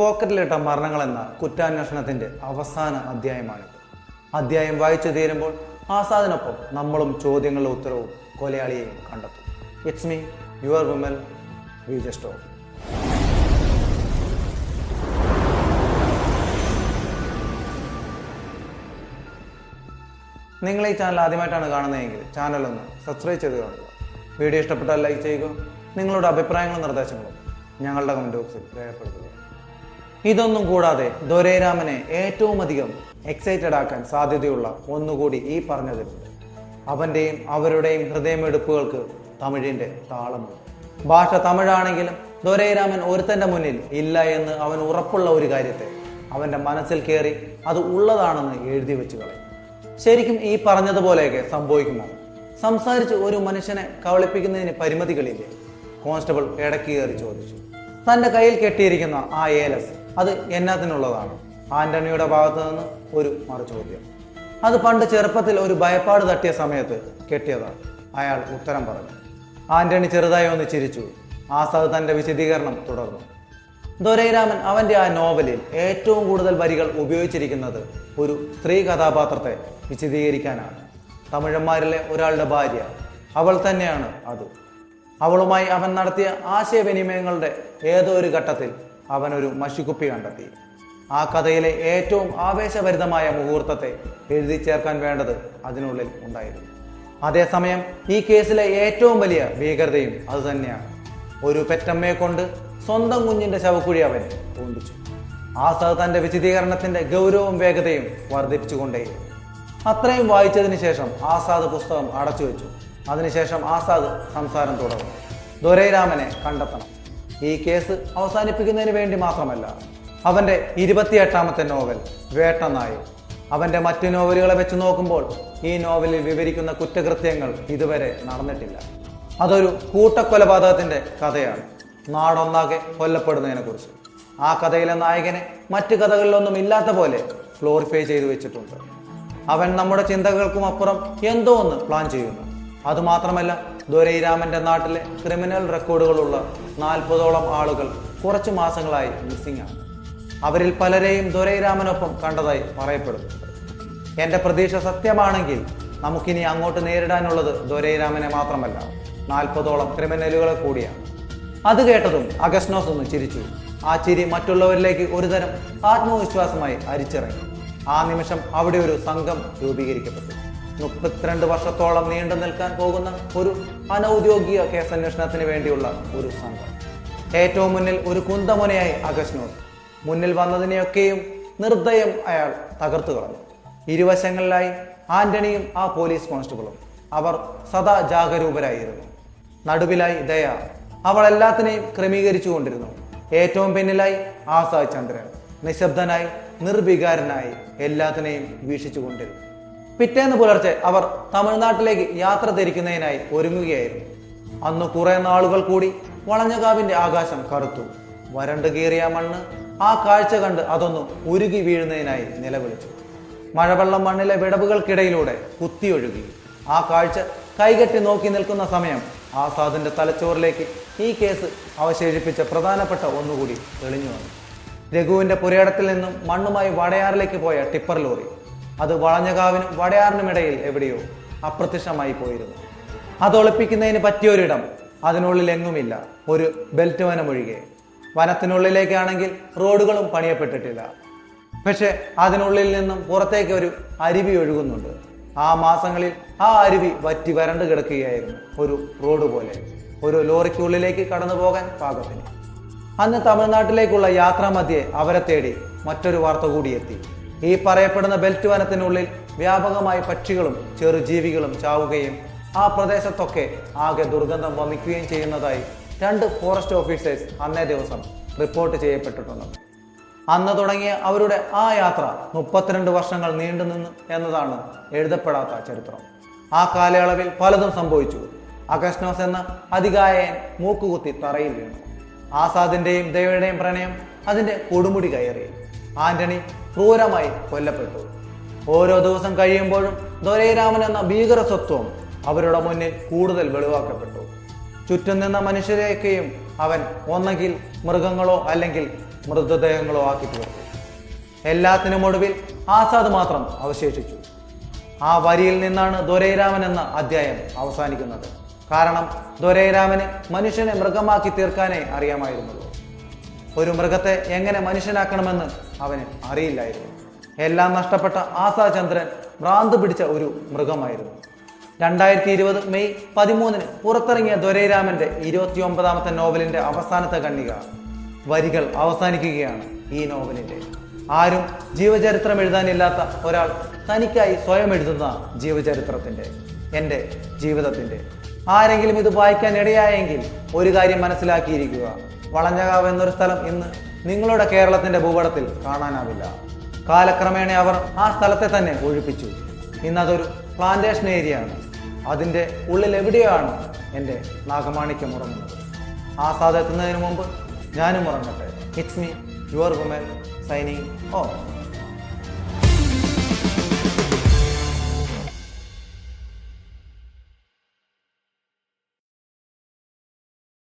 പോക്കറ്റിലിട്ട മരണങ്ങൾ എന്ന കുറ്റാന്വേഷണത്തിന്റെ അവസാന അധ്യായമാണിത്. അധ്യായം വായിച്ചു തീരുമ്പോൾ ആസാദിനൊപ്പം നമ്മളും ചോദ്യങ്ങളുടെ ഉത്തരവും കൊലയാളിയെയും കണ്ടെത്തും. It's me your Vimal V just of നിങ്ങൾ ഈ ചാനൽ ആദ്യമായിട്ടാണ് കാണുന്നതെങ്കിൽ ചാനൽ ഒന്ന് സബ്സ്ക്രൈബ് ചെയ്ത് കാണുക. വീഡിയോ ഇഷ്ടപ്പെട്ടാൽ ലൈക്ക് ചെയ്യുക. നിങ്ങളുടെ അഭിപ്രായങ്ങളും നിർദ്ദേശങ്ങളും ഞങ്ങളുടെ കമന്റ് ബോക്സിൽ രേഖപ്പെടുത്തുക. ഇതൊന്നും കൂടാതെ ദൊരേരാമനെ ഏറ്റവും അധികം എക്സൈറ്റഡ് ആക്കാൻ സാധ്യതയുള്ള ഒന്നുകൂടി ഈ പറഞ്ഞതിലുണ്ട് അവന്റെയും അവരുടെയും ഹൃദയമെടുപ്പുകൾക്ക് തമിഴിന്റെ താളമുണ്ട്. ഭാഷ തമിഴാണെങ്കിലും ദൊരൈരാമൻ ഒരുത്തന്റെ മുന്നിൽ ഇല്ല എന്ന് അവൻ ഉറപ്പുള്ള ഒരു കാര്യത്തെ അവന്റെ മനസ്സിൽ കയറി അത് ഉള്ളതാണെന്ന് എഴുതി വെച്ച് കളയും. ശരിക്കും ഈ പറഞ്ഞതുപോലെയൊക്കെ സംഭവിക്കുമോ? സംസാരിച്ച് ഒരു മനുഷ്യനെ കവളിപ്പിക്കുന്നതിന് പരിമിതികളില്ലേ? കോൺസ്റ്റബിൾ ഇടയ്ക്ക് കയറി ചോദിച്ചു. തന്റെ കയ്യിൽ കെട്ടിയിരിക്കുന്ന ആ ഏലസ് അത് എന്നാത്തിനുള്ളതാണ്. ആന്റണിയുടെ ഭാഗത്ത് നിന്ന് ഒരു മറു ചോദ്യം. അത് പണ്ട് ചെറുപ്പത്തിൽ ഒരു ഭയപ്പാട് തട്ടിയ സമയത്ത് കെട്ടിയതാണ്. അയാൾ ഉത്തരം പറഞ്ഞു. ആന്റണി ചെറുതായി ഒന്ന് ചിരിച്ചു. ആസാദ് തന്റെ വിശദീകരണം തുടർന്നു. ദൊരൈരാമൻ അവന്റെ ആ നോവലിൽ ഏറ്റവും കൂടുതൽ വരികൾ ഉപയോഗിച്ചിരിക്കുന്നത് ഒരു സ്ത്രീ കഥാപാത്രത്തെ വിശദീകരിക്കാനാണ്. തമിഴന്മാരിലെ ഒരാളുടെ ഭാര്യ. അവൾ തന്നെയാണ് അത്. അവളുമായി അവൻ നടത്തിയ ആശയവിനിമയങ്ങളുടെ ഏതോ ഒരു ഘട്ടത്തിൽ അവൻ ഒരു മഷിക്കുപ്പി കണ്ടെത്തി. ആ കഥയിലെ ഏറ്റവും ആവേശഭരിതമായ മുഹൂർത്തത്തെ എഴുതി ചേർക്കാൻ വേണ്ടത് അതിനുള്ളിൽ ഉണ്ടായിരുന്നു. അതേസമയം ഈ കേസിലെ ഏറ്റവും വലിയ ഭീകരതയും അതുതന്നെയാണ് ഒരു പെറ്റമ്മയെ കൊണ്ട് സ്വന്തം കുഞ്ഞിന്റെ ശവക്കുഴി അവൻ തോണ്ടിച്ചു ആസാദ് തന്റെ വിശദീകരണത്തിന്റെ ഗൗരവവും വേഗതയും വർദ്ധിപ്പിച്ചുകൊണ്ടേയിരുന്നു. അത്രയും വായിച്ചതിന് ശേഷം ആസാദ് പുസ്തകം അടച്ചു വെച്ചു അതിനുശേഷം ആസാദ് സംസാരം തുടർന്നു. ദൊരൈരാമനെ കണ്ടെത്തണം. ഈ കേസ് അവസാനിപ്പിക്കുന്നതിന് വേണ്ടി മാത്രമല്ല അവന്റെ ഇരുപത്തിയെട്ടാമത്തെ നോവൽ വേട്ടനായി. അവന്റെ മറ്റു നോവലുകളെ വെച്ച് നോക്കുമ്പോൾ ഈ നോവലിൽ വിവരിക്കുന്ന കുറ്റകൃത്യങ്ങൾ ഇതുവരെ നടന്നിട്ടില്ല. അതൊരു കൂട്ടക്കൊലപാതകത്തിന്റെ കഥയാണ്. നാടൊന്നാകെ കൊല്ലപ്പെടുന്നതിനെക്കുറിച്ച്. ആ കഥയിലെ നായകനെ മറ്റു കഥകളിലൊന്നും ഇല്ലാത്ത പോലെ ക്ലോറിഫൈ ചെയ്തു വെച്ചിട്ടുണ്ട്. അവൻ നമ്മുടെ ചിന്തകൾക്കും അപ്പുറം എന്തോ ഒന്ന് പ്ലാൻ ചെയ്യുന്നു. അതുമാത്രമല്ല ദൊരൈരാമന്റെ നാട്ടിലെ ക്രിമിനൽ റെക്കോർഡുകളുള്ള നാൽപ്പതോളം ആളുകൾ കുറച്ചു മാസങ്ങളായി മിസ്സിംഗ് ആണ്. അവരിൽ പലരെയും ദൊരൈരാമനൊപ്പം കണ്ടതായി പറയപ്പെടുന്നുണ്ട് എന്റെ പ്രതീക്ഷ സത്യമാണെങ്കിൽ നമുക്കിനി അങ്ങോട്ട് നേരിടാനുള്ളത് ദൊരൈരാമനെ മാത്രമല്ല നാൽപ്പതോളം ക്രിമിനലുകളെ കൂടിയാണ്. അത് കേട്ടതും അഗസ്നോസ് ഒന്ന് ചിരിച്ചു. ആ ചിരി മറ്റുള്ളവരിലേക്ക് ഒരുതരം ആത്മവിശ്വാസമായി അരിച്ചിറങ്ങി. ആ നിമിഷം അവിടെ ഒരു സംഘം രൂപീകരിക്കപ്പെട്ടു. മുപ്പത്തിരണ്ട് വർഷത്തോളം നീണ്ടു നിൽക്കാൻ പോകുന്ന ഒരു അനൗദ്യോഗിക കേസന്വേഷണത്തിന് വേണ്ടിയുള്ള ഒരു സംഘം. ഏറ്റവും മുന്നിൽ ഒരു കുന്തമുനയായി അഗസ്നൂർ മുന്നിൽ വന്നതിനെയൊക്കെയും നിർദ്ദയം അയാൾ തകർത്തു കളഞ്ഞു. ഇരുവശങ്ങളിലായി ആന്റണിയും ആ പോലീസ് കോൺസ്റ്റബിളും. അവർ സദാ ജാഗരൂപരായിരുന്നു. നടുവിലായി ദയ അവൾ എല്ലാത്തിനെയും ക്രമീകരിച്ചു കൊണ്ടിരുന്നു ഏറ്റവും പിന്നിലായി ആസാദ് ചന്ദ്രൻ. നിശബ്ദനായി നിർവികാരനായി എല്ലാത്തിനെയും വീക്ഷിച്ചു കൊണ്ടിരുന്നു പിറ്റേന്ന് പുലർച്ചെ അവർ തമിഴ്നാട്ടിലേക്ക് യാത്ര തിരിക്കുന്നതിനായി ഒരുങ്ങുകയായിരുന്നു. അന്ന് കുറെ നാളുകൾ കൂടി വളഞ്ഞകാവിന്റെ ആകാശം കറുത്തു. വരണ്ടു കീറിയ മണ്ണ് ആ കാഴ്ച കണ്ട് അതൊന്ന് ഉരുകി വീഴുന്നതിനായി നിലവിളിച്ചു. മഴവെള്ളം മണ്ണിലെ വിടവുകൾക്കിടയിലൂടെ കുത്തിയൊഴുകി. ആ കാഴ്ച കൈകെട്ടി നോക്കി നിൽക്കുന്ന സമയം ആസാദിന്റെ തലച്ചോറിലേക്ക് ഈ കേസ് അവശേഷിപ്പിച്ച പ്രധാനപ്പെട്ട ഒന്നുകൂടി തെളിഞ്ഞു വന്നു. രഘുവിന്റെ പുരയിടത്തിൽ നിന്നും മണ്ണുമായി വടയാറിലേക്ക് പോയ ടിപ്പർ ലോറി. അത് വളഞ്ഞകാവിനും വടയാറിനുമിടയിൽ എവിടെയോ അപ്രത്യക്ഷമായി പോയിരുന്നു. അത് ഒളിപ്പിക്കുന്നതിന് പറ്റിയൊരിടം അതിനുള്ളിൽ എങ്ങുമില്ല ഒരു ബെൽറ്റ് വനമൊഴികെ വനത്തിനുള്ളിലേക്കാണെങ്കിൽ റോഡുകളും പണിയപ്പെട്ടിട്ടില്ല. പക്ഷെ അതിനുള്ളിൽ നിന്നും പുറത്തേക്ക് ഒരു അരുവി ഒഴുകുന്നുണ്ട്. ആ മാസങ്ങളിൽ ആ അരുവി വറ്റി വരണ്ട് കിടക്കുകയായിരുന്നു ഒരു റോഡ് പോലെ. ഒരു ലോറിക്കുള്ളിലേക്ക് കടന്നു പോകാൻ പാകത്തിന്. അന്ന് തമിഴ്നാട്ടിലേക്കുള്ള യാത്രാമധ്യേ അവരെ തേടി മറ്റൊരു വാർത്ത കൂടി എത്തി ഈ പറയപ്പെടുന്ന ബെൽറ്റ് വനത്തിനുള്ളിൽ വ്യാപകമായി പക്ഷികളും ചെറുജീവികളും ചാവുകയും ആ പ്രദേശത്തൊക്കെ ആകെ ദുർഗന്ധം വമിക്കുകയും ചെയ്യുന്നതായി രണ്ട് ഫോറസ്റ്റ് ഓഫീസേഴ്സ് അന്നേ ദിവസം റിപ്പോർട്ട് ചെയ്യപ്പെട്ടിട്ടുണ്ട്. അന്ന് തുടങ്ങിയ അവരുടെ ആ യാത്ര മുപ്പത്തിരണ്ട് വർഷങ്ങൾ നീണ്ടു നിന്ന് എന്നതാണ് എഴുതപ്പെടാത്ത ചരിത്രം. ആ കാലയളവിൽ പലതും സംഭവിച്ചു. അഗസ്നോസ് എന്ന അധികായൻ മൂക്കുകുത്തി തറയിൽ വീണു. ആസാദിന്റെയും ദൈവയുടെയും പ്രണയം അതിന്റെ കൊടുമുടി കയറി. ആന്റണി ക്രൂരമായി കൊല്ലപ്പെട്ടു. ഓരോ ദിവസം കഴിയുമ്പോഴും ദൊരൈരാമൻ എന്ന ഭീകര സ്വത്വം അവരുടെ മുന്നിൽ കൂടുതൽ വെളിവാക്കപ്പെട്ടു. ചുറ്റും നിന്ന മനുഷ്യരെയൊക്കെയും അവൻ ഒന്നെങ്കിൽ മൃഗങ്ങളോ അല്ലെങ്കിൽ മൃതദേഹങ്ങളോ ആക്കി തീർത്തു. എല്ലാത്തിനും ഒടുവിൽ ആസാദ് മാത്രം അവശേഷിച്ചു. ആ വരിയിൽ നിന്നാണ് ദൊരൈരാമൻ എന്ന അധ്യായം അവസാനിക്കുന്നത്. കാരണം ദൊരൈരാമന് മനുഷ്യനെ മൃഗമാക്കി തീർക്കാനേ അറിയാമായിരുന്നുള്ളൂ. ഒരു മൃഗത്തെ എങ്ങനെ മനുഷ്യനാക്കണമെന്ന് അവന് അറിയില്ലായിരുന്നു. എല്ലാം നഷ്ടപ്പെട്ട ആസാചന്ദ്രൻ ഭ്രാന്ത് പിടിച്ച ഒരു മൃഗമായിരുന്നു. രണ്ടായിരത്തി ഇരുപത് മെയ് പതിമൂന്നിന് പുറത്തിറങ്ങിയ ദൊരൈരാമന്റെ ഇരുപത്തിയൊമ്പതാമത്തെ നോവലിന്റെ അവസാനത്തെ കണ്ണിക വരികൾ അവസാനിക്കുകയാണ് ഈ നോവലിന്റെ. ആരും ജീവചരിത്രം എഴുതാനില്ലാത്ത ഒരാൾ തനിക്കായി സ്വയം എഴുതുന്ന ജീവചരിത്രത്തിന്റെ എന്റെ ജീവിതത്തിന്റെ. ആരെങ്കിലും ഇത് വായിക്കാൻ ഇടയായെങ്കിൽ ഒരു കാര്യം മനസ്സിലാക്കിയിരിക്കുക. വളഞ്ഞകാവ് എന്നൊരു സ്ഥലം ഇന്ന് നിങ്ങളുടെ കേരളത്തിന്റെ ഭൂപടത്തിൽ കാണാനാവില്ല. കാലക്രമേണ അവർ ആ സ്ഥലത്തെ തന്നെ ഒഴിപ്പിച്ചു. ഇന്നതൊരു പ്ലാന്റേഷൻ ഏരിയ ആണ്. അതിന്റെ ഉള്ളിൽ എവിടെയാണ് എന്റെ നാഗമാണിക്യം ഉറങ്ങുന്നത്? ആ സാധ എത്തുന്നതിന് മുമ്പ് ഞാനും ഉറങ്ങട്ടെ. It's me your woman signing oh